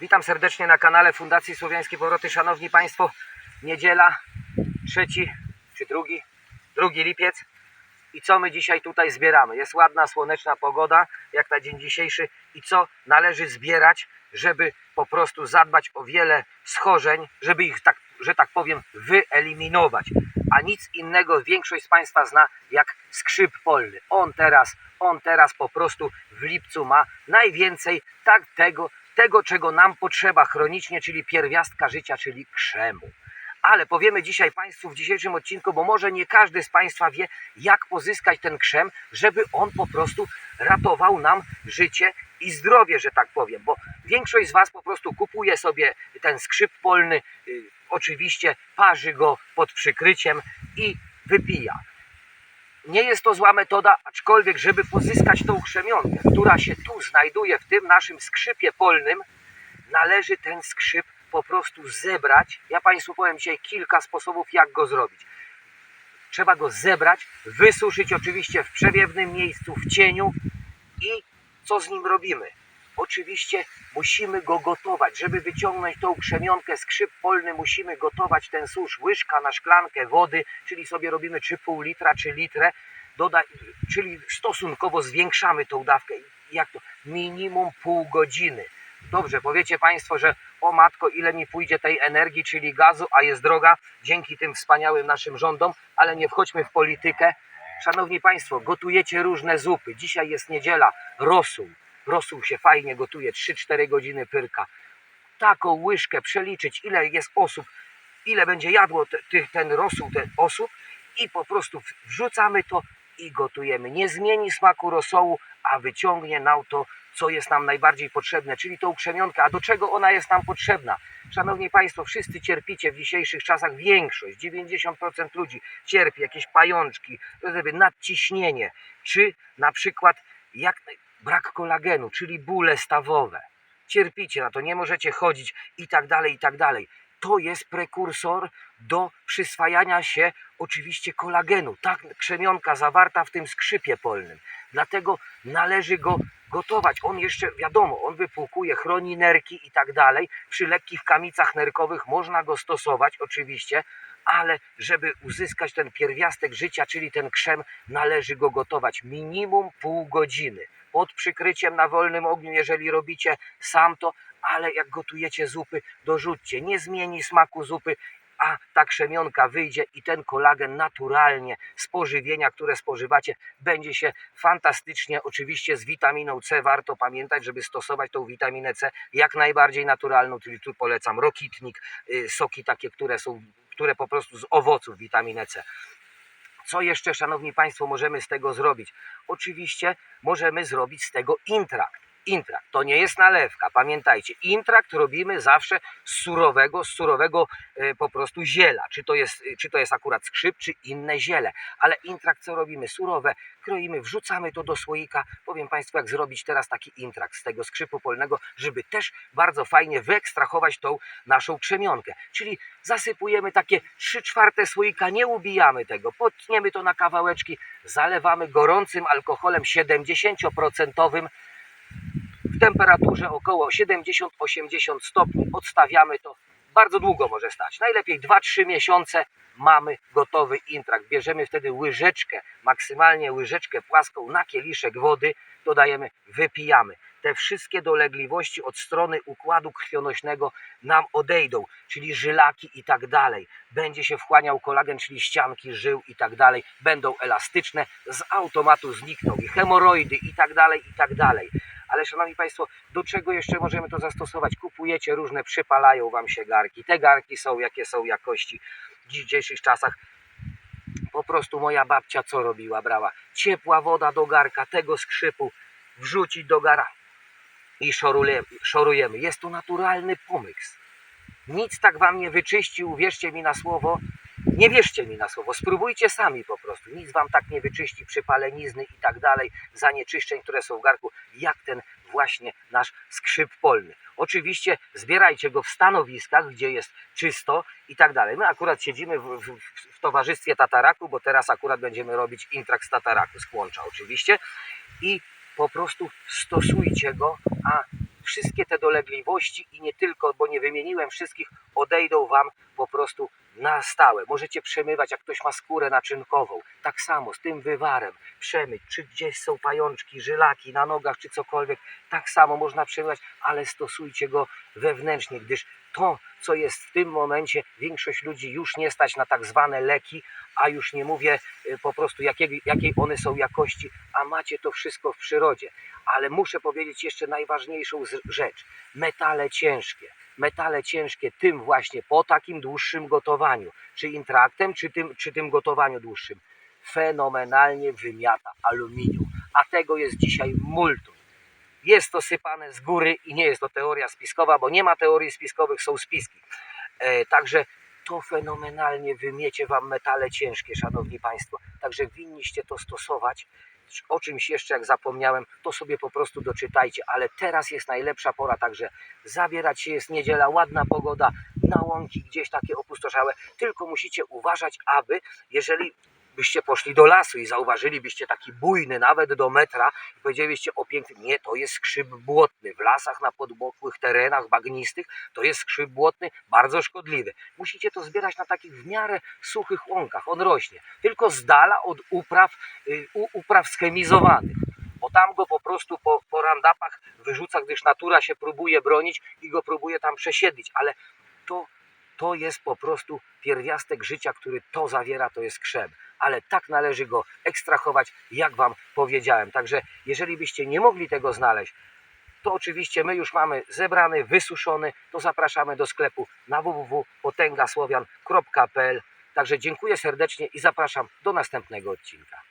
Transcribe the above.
Witam serdecznie na kanale Fundacji Słowiańskie Powroty. Szanowni Państwo, niedziela, trzeci czy drugi, drugi lipiec. I co my dzisiaj tutaj zbieramy? Jest ładna, słoneczna pogoda, jak na dzień dzisiejszy. I co należy zbierać, żeby po prostu zadbać o wiele schorzeń, żeby ich, tak, że tak powiem, wyeliminować. A nic innego większość z Państwa zna jak skrzyp polny. On teraz, on teraz po prostu w lipcu ma najwięcej tak tego, tego, czego nam potrzeba chronicznie, czyli pierwiastka życia, czyli krzemu. Ale powiemy dzisiaj Państwu w dzisiejszym odcinku, bo może nie każdy z Państwa wie, jak pozyskać ten krzem, żeby on po prostu ratował nam życie i zdrowie, że tak powiem. Bo większość z Was po prostu kupuje sobie ten skrzyp polny, y, oczywiście parzy go pod przykryciem i wypija. Nie jest to zła metoda, aczkolwiek, żeby pozyskać tą krzemionkę, która się tu znajduje w tym naszym skrzypie polnym, należy ten skrzyp po prostu zebrać. Ja Państwu powiem dzisiaj kilka sposobów, jak go zrobić. Trzeba go zebrać, wysuszyć oczywiście w przewiewnym miejscu, w cieniu i co z nim robimy? Oczywiście musimy go gotować. Żeby wyciągnąć tą krzemionkę, skrzyp polny, musimy gotować ten susz. Łyżka na szklankę wody, czyli sobie robimy czy pół litra, czy litrę, doda, czyli stosunkowo zwiększamy tą dawkę. Jak to? Minimum pół godziny. Dobrze, powiecie Państwo, że o matko, ile mi pójdzie tej energii, czyli gazu, a jest droga dzięki tym wspaniałym naszym rządom, ale nie wchodźmy w politykę. Szanowni Państwo, gotujecie różne zupy. Dzisiaj jest niedziela, rosół. Rosół się fajnie gotuje, 3-4 godziny pyrka. Taką łyżkę przeliczyć, ile jest osób, ile będzie jadło te, tych- ten rosół, ten osób i po prostu wrzucamy to i gotujemy. Nie zmieni smaku rosołu, a wyciągnie nam to, co jest nam najbardziej potrzebne, czyli tą krzemionkę. A do czego ona jest nam potrzebna? Szanowni Państwo, wszyscy cierpicie w dzisiejszych czasach, większość, 90% ludzi cierpi jakieś pajączki, nadciśnienie, czy na przykład jak brak kolagenu, czyli bóle stawowe. Cierpicie na to, nie możecie chodzić i tak dalej, i tak dalej. To jest prekursor do przyswajania się oczywiście kolagenu. Tak, krzemionka zawarta w tym skrzypie polnym. Dlatego należy go gotować. On jeszcze, wiadomo, on wypłukuje, chroni nerki i tak dalej. Przy lekkich kamicach nerkowych można go stosować oczywiście, ale żeby uzyskać ten pierwiastek życia, czyli ten krzem, należy go gotować minimum pół godziny. Pod przykryciem na wolnym ogniu, jeżeli robicie sam to, ale jak gotujecie zupy, dorzućcie. Nie zmieni smaku zupy, a ta krzemionka wyjdzie i ten kolagen naturalnie z pożywienia, które spożywacie, będzie się fantastycznie, oczywiście z witaminą C. Warto pamiętać, żeby stosować tą witaminę C jak najbardziej naturalną, czyli tu polecam rokitnik, y, soki takie, które są, które po prostu z owoców witaminę C. Co jeszcze, szanowni państwo, możemy z tego zrobić? Oczywiście możemy zrobić z tego intrakt. Intrakt to nie jest nalewka, pamiętajcie. Intrakt robimy zawsze z surowego, z surowego e, po prostu ziela. Czy to, jest, czy to jest akurat skrzyp, czy inne ziele. Ale intrakt co robimy? Surowe, kroimy, wrzucamy to do słoika. Powiem Państwu, jak zrobić teraz taki intrakt z tego skrzypu polnego, żeby też bardzo fajnie wyekstrahować tą naszą krzemionkę. Czyli zasypujemy takie 3 czwarte słoika, nie ubijamy tego, potniemy to na kawałeczki, zalewamy gorącym alkoholem 70% temperaturze około 70-80 stopni. Odstawiamy to. Bardzo długo może stać. Najlepiej 2-3 miesiące mamy gotowy intrakt. Bierzemy wtedy łyżeczkę, maksymalnie łyżeczkę płaską na kieliszek wody, dodajemy, wypijamy. Te wszystkie dolegliwości od strony układu krwionośnego nam odejdą, czyli żylaki i tak dalej. Będzie się wchłaniał kolagen, czyli ścianki żył i tak dalej. Będą elastyczne, z automatu znikną i hemoroidy i tak dalej, i tak dalej. Ale szanowni Państwo, do czego jeszcze możemy to zastosować? Kupujecie różne, przypalają Wam się garki. Te garki są jakie są jakości w dzisiejszych czasach. Po prostu moja babcia co robiła? Brała ciepła woda do garka, tego skrzypu wrzucić do gara i szorujemy. Jest to naturalny pomysł. Nic tak Wam nie wyczyści, uwierzcie mi na słowo. Nie wierzcie mi na słowo, spróbujcie sami po prostu. Nic Wam tak nie wyczyści przypalenizny i tak dalej, zanieczyszczeń, które są w garku, jak ten właśnie nasz skrzyp polny. Oczywiście zbierajcie go w stanowiskach, gdzie jest czysto i tak dalej. My akurat siedzimy w, w, w towarzystwie tataraku, bo teraz akurat będziemy robić intrakt z tataraku, z oczywiście. I po prostu stosujcie go, a wszystkie te dolegliwości i nie tylko, bo nie wymieniłem wszystkich, odejdą Wam po prostu na stałe. Możecie przemywać, jak ktoś ma skórę naczynkową, tak samo z tym wywarem, przemyć, czy gdzieś są pajączki, żylaki na nogach, czy cokolwiek, tak samo można przemywać, ale stosujcie go wewnętrznie, gdyż to, co jest w tym momencie, większość ludzi już nie stać na tak zwane leki, a już nie mówię y, po prostu jakiej, jakiej one są jakości, a macie to wszystko w przyrodzie. Ale muszę powiedzieć jeszcze najważniejszą rzecz. Metale ciężkie. Metale ciężkie tym właśnie po takim dłuższym gotowaniu, czy intraktem, czy tym, czy tym gotowaniu dłuższym, fenomenalnie wymiata aluminium. A tego jest dzisiaj multum. Jest to sypane z góry i nie jest to teoria spiskowa, bo nie ma teorii spiskowych, są spiski. E, także to fenomenalnie wymiecie Wam metale ciężkie, Szanowni Państwo. Także winniście to stosować. O czymś jeszcze, jak zapomniałem, to sobie po prostu doczytajcie, ale teraz jest najlepsza pora, także zabierać się, jest niedziela, ładna pogoda, na łąki gdzieś takie opustoszałe, tylko musicie uważać, aby, jeżeli byście poszli do lasu i zauważylibyście taki bujny, nawet do metra, i powiedzielibyście o piękny, nie, to jest skrzyp błotny. W lasach, na podmokłych terenach bagnistych, to jest skrzyp błotny, bardzo szkodliwy. Musicie to zbierać na takich w miarę suchych łąkach, on rośnie, tylko z dala od upraw, y, upraw schemizowanych. Bo tam go po prostu po, po randapach wyrzuca, gdyż natura się próbuje bronić i go próbuje tam przesiedlić, ale to, to jest po prostu pierwiastek życia, który to zawiera, to jest krzem. Ale tak należy go ekstrahować, jak Wam powiedziałem. Także jeżeli byście nie mogli tego znaleźć, to oczywiście my już mamy zebrany, wysuszony, to zapraszamy do sklepu na www.potęgasłowian.pl Także dziękuję serdecznie i zapraszam do następnego odcinka.